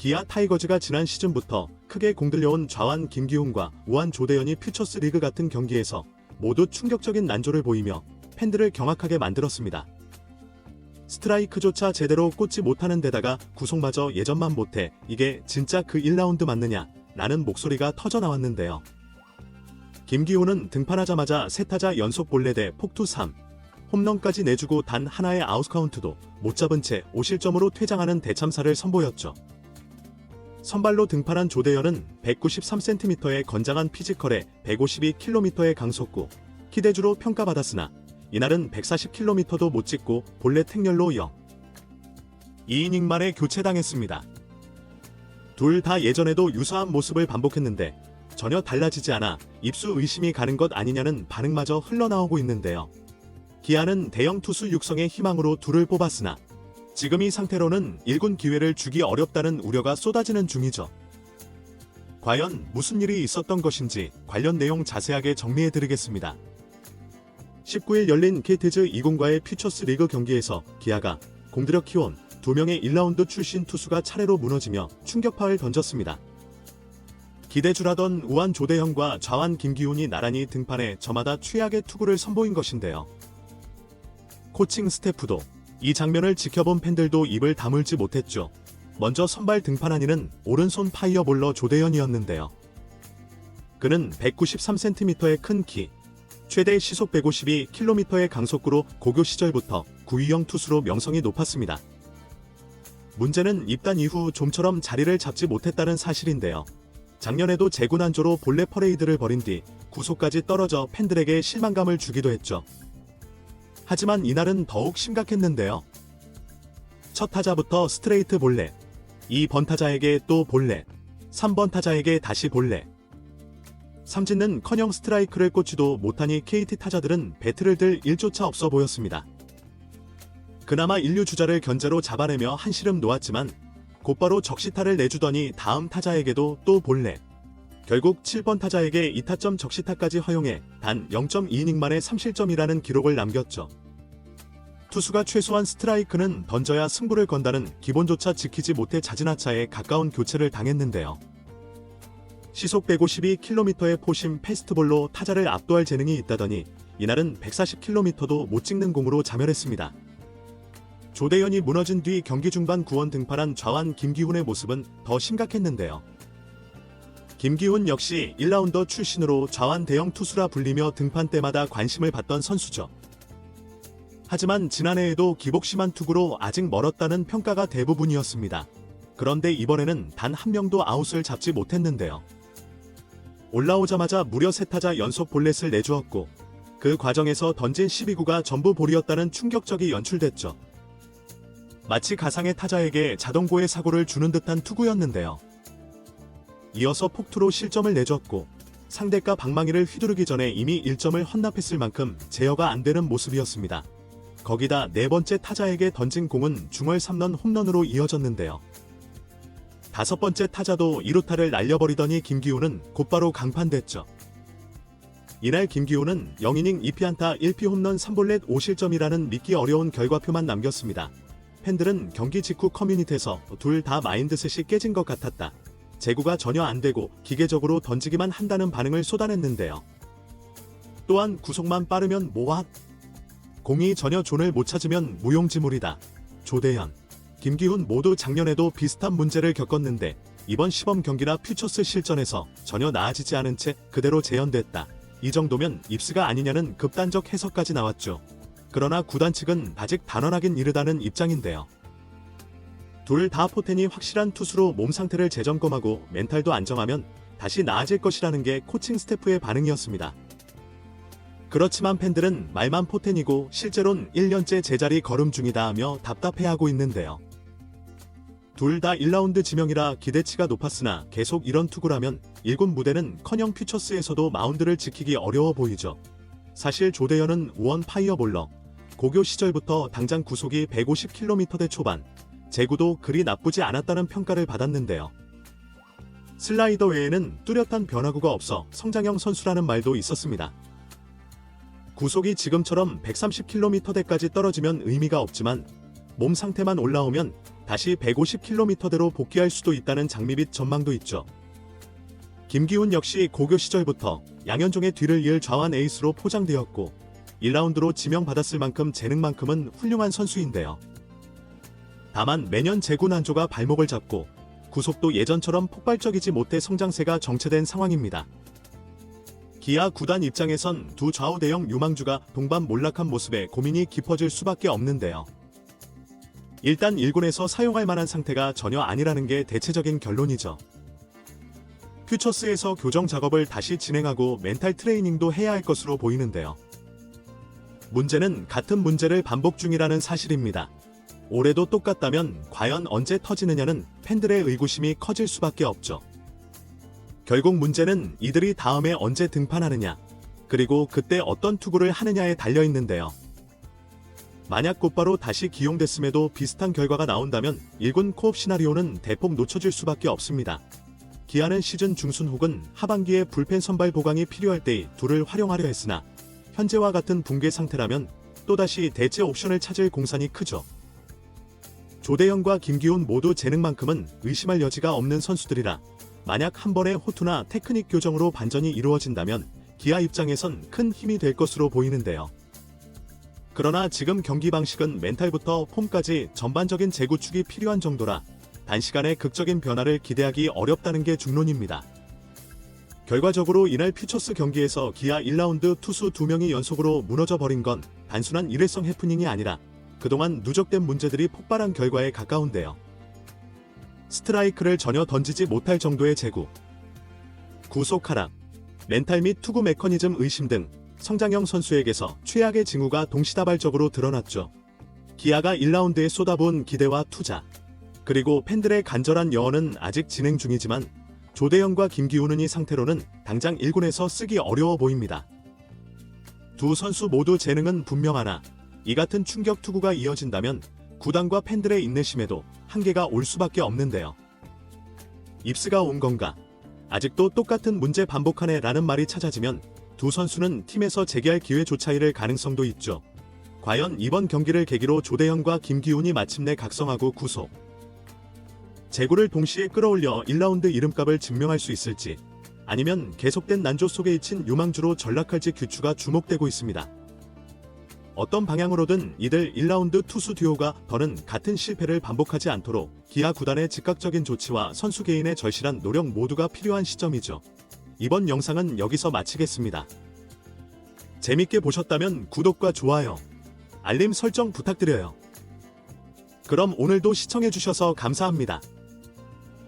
기아 타이거즈가 지난 시즌부터 크게 공들여온 좌완 김기훈과 우한 조대현이 퓨처스 리그 같은 경기에서 모두 충격적인 난조를 보이며 팬들을 경악하게 만들었습니다. 스트라이크조차 제대로 꽂지 못하는 데다가 구속마저 예전만 못해 이게 진짜 그 1라운드 맞느냐 라는 목소리가 터져 나왔는데요. 김기훈은 등판하자마자 세타자 연속 볼넷 대 폭투 3, 홈런까지 내주고 단 하나의 아웃카운트도 못 잡은 채 5실점으로 퇴장하는 대참사를 선보였죠. 선발로 등판한 조대현은 193cm의 건장한 피지컬에 152km의 강속구, 키대주로 평가받았으나 이날은 140km도 못 찍고 본래 택렬로 0. 2이닝 만에 교체당했습니다. 둘 다 예전에도 유사한 모습을 반복했는데 전혀 달라지지 않아 입수 의심이 가는 것 아니냐는 반응마저 흘러나오고 있는데요. 기아는 대형 투수 육성의 희망으로 둘을 뽑았으나 지금 이 상태로는 1군 기회를 주기 어렵다는 우려가 쏟아지는 중이죠. 과연 무슨 일이 있었던 것인지 관련 내용 자세하게 정리해 드리겠습니다. 19일 열린 KT즈 2군과의 퓨처스 리그 경기에서 기아가 공들여 키운 두 명의 1라운드 출신 투수가 차례로 무너지며 충격파를 던졌습니다. 기대주라던 우한 조대현과 좌완 김기훈이 나란히 등판해 저마다 최악의 투구를 선보인 것인데요. 코칭 스태프도 이 장면을 지켜본 팬들도 입을 다물지 못했죠. 먼저 선발 등판한 이는 오른손 파이어볼러 조대현이었는데요. 그는 193cm의 큰 키, 최대 시속 152km의 강속구로 고교 시절부터 구위형 투수로 명성이 높았습니다. 문제는 입단 이후 좀처럼 자리를 잡지 못했다는 사실인데요. 작년에도 재군안조로 본래 퍼레이드를 벌인 뒤 구속까지 떨어져 팬들에게 실망감을 주기도 했죠. 하지만 이날은 더욱 심각했는데요. 첫 타자부터 스트레이트 볼넷, 2번 타자에게 또 볼넷, 3번 타자에게 다시 볼넷. 삼진은 커녕 스트라이크를 꽂지도 못하니 KT 타자들은 배트를 들 일조차 없어 보였습니다. 그나마 인류 주자를 견제로 잡아내며 한시름 놓았지만 곧바로 적시타를 내주더니 다음 타자에게도 또 볼넷. 결국 7번 타자에게 2타점 적시타까지 허용해 단 0.2이닝 만에 3실점이라는 기록을 남겼죠. 투수가 최소한 스트라이크는 던져야 승부를 건다는 기본조차 지키지 못해 자진하차에 가까운 교체를 당했는데요. 시속 152km의 포심 패스트볼로 타자를 압도할 재능이 있다더니 이날은 140km도 못 찍는 공으로 자멸했습니다. 조대현이 무너진 뒤 경기 중반 구원 등판한 좌완 김기훈의 모습은 더 심각했는데요. 김기훈 역시 1라운더 출신으로 좌완 대형 투수라 불리며 등판 때마다 관심을 받던 선수죠. 하지만 지난해에도 기복심한 투구로 아직 멀었다는 평가가 대부분이었습니다. 그런데 이번에는 단 한 명도 아웃을 잡지 못했는데요. 올라오자마자 무려 세 타자 연속 볼넷을 내주었고 그 과정에서 던진 12구가 전부 볼이었다는 충격적이 연출됐죠. 마치 가상의 타자에게 자동고의 사고를 주는 듯한 투구였는데요. 이어서 폭투로 실점을 내줬고 상대가 방망이를 휘두르기 전에 이미 1점을 헌납했을 만큼 제어가 안 되는 모습이었습니다. 거기다 네 번째 타자에게 던진 공은 중월 3런 홈런으로 이어졌는데요. 다섯 번째 타자도 2루타를 날려버리더니 김기훈은 곧바로 강판됐죠. 이날 김기훈은 0이닝 2피안타 1피 홈런 3볼넷 5실점이라는 믿기 어려운 결과표만 남겼습니다. 팬들은 경기 직후 커뮤니티에서 둘 다 마인드셋이 깨진 것 같았다. 제구가 전혀 안 되고 기계적으로 던지기만 한다는 반응을 쏟아냈는데요. 또한 구속만 빠르면 뭐하? 공이 전혀 존을 못 찾으면 무용지물이다. 조대현, 김기훈 모두 작년에도 비슷한 문제를 겪었는데 이번 시범 경기나 퓨처스 실전에서 전혀 나아지지 않은 채 그대로 재현됐다. 이 정도면 입스가 아니냐는 극단적 해석까지 나왔죠. 그러나 구단 측은 아직 단언하긴 이르다는 입장인데요. 둘 다 포텐이 확실한 투수로 몸 상태를 재점검하고 멘탈도 안정하면 다시 나아질 것이라는 게 코칭 스태프의 반응이었습니다. 그렇지만 팬들은 말만 포텐이고 실제론 1년째 제자리 걸음 중이다 하며 답답해하고 있는데요. 둘 다 1라운드 지명이라 기대치가 높았으나 계속 이런 투구라면 1군 무대는 커녕 퓨처스에서도 마운드를 지키기 어려워 보이죠. 사실 조대현은 우원 파이어볼러, 고교 시절부터 당장 구속이 150km대 초반, 제구도 그리 나쁘지 않았다는 평가를 받았는데요. 슬라이더 외에는 뚜렷한 변화구가 없어 성장형 선수라는 말도 있었습니다. 구속이 지금처럼 130km대까지 떨어지면 의미가 없지만 몸 상태만 올라오면 다시 150km대로 복귀할 수도 있다는 장미 및 전망도 있죠. 김기훈 역시 고교 시절부터 양현종의 뒤를 이을 좌완 에이스로 포장되었고 1라운드로 지명받았을 만큼 재능만큼은 훌륭한 선수인데요. 다만 매년 재구 난조가 발목을 잡고 구속도 예전처럼 폭발적이지 못해 성장세가 정체된 상황입니다. 기아 구단 입장에선 두 좌우 대형 유망주가 동반 몰락한 모습에 고민이 깊어질 수밖에 없는데요. 일단 1군에서 사용할 만한 상태가 전혀 아니라는 게 대체적인 결론이죠. 퓨처스에서 교정 작업을 다시 진행하고 멘탈 트레이닝도 해야 할 것으로 보이는데요. 문제는 같은 문제를 반복 중이라는 사실입니다. 올해도 똑같다면 과연 언제 터지느냐는 팬들의 의구심이 커질 수밖에 없죠. 결국 문제는 이들이 다음에 언제 등판하느냐, 그리고 그때 어떤 투구를 하느냐에 달려 있는데요. 만약 곧바로 다시 기용됐음에도 비슷한 결과가 나온다면 1군 코업 시나리오는 대폭 놓쳐질 수밖에 없습니다. 기아는 시즌 중순 혹은 하반기에 불펜 선발 보강이 필요할 때의 둘을 활용하려 했으나 현재와 같은 붕괴 상태라면 또다시 대체 옵션을 찾을 공산이 크죠. 조대영과 김기훈 모두 재능만큼은 의심할 여지가 없는 선수들이라 만약 한 번의 호투나 테크닉 교정으로 반전이 이루어진다면 기아 입장에선 큰 힘이 될 것으로 보이는데요. 그러나 지금 경기 방식은 멘탈부터 폼까지 전반적인 재구축이 필요한 정도라 단시간에 극적인 변화를 기대하기 어렵다는 게 중론입니다. 결과적으로 이날 퓨처스 경기에서 기아 1라운드 투수 2명이 연속으로 무너져 버린 건 단순한 일회성 해프닝이 아니라 그동안 누적된 문제들이 폭발한 결과에 가까운데요. 스트라이크를 전혀 던지지 못할 정도의 재구, 구속 하락, 멘탈 및 투구 메커니즘 의심 등 성장형 선수에게서 최악의 징후가 동시다발적으로 드러났죠. 기아가 1라운드에 쏟아부은 기대와 투자, 그리고 팬들의 간절한 여원은 아직 진행 중이지만 조대영과 김기훈은 이 상태로는 당장 1군에서 쓰기 어려워 보입니다. 두 선수 모두 재능은 분명하나 이 같은 충격 투구가 이어진다면 구단과 팬들의 인내심에도 한계가 올 수밖에 없는데요. 입스가 온 건가? 아직도 똑같은 문제 반복하네 라는 말이 찾아지면 두 선수는 팀에서 재기할 기회조차 잃을 가능성도 있죠. 과연 이번 경기를 계기로 조대현과 김기훈이 마침내 각성하고 구속. 재구를 동시에 끌어올려 1라운드 이름값을 증명할 수 있을지 아니면 계속된 난조 속에 잊힌 유망주로 전락할지 규추가 주목되고 있습니다. 어떤 방향으로든 이들 1라운드 투수 듀오가 더는 같은 실패를 반복하지 않도록 기아 구단의 즉각적인 조치와 선수 개인의 절실한 노력 모두가 필요한 시점이죠. 이번 영상은 여기서 마치겠습니다. 재밌게 보셨다면 구독과 좋아요, 알림 설정 부탁드려요. 그럼 오늘도 시청해주셔서 감사합니다.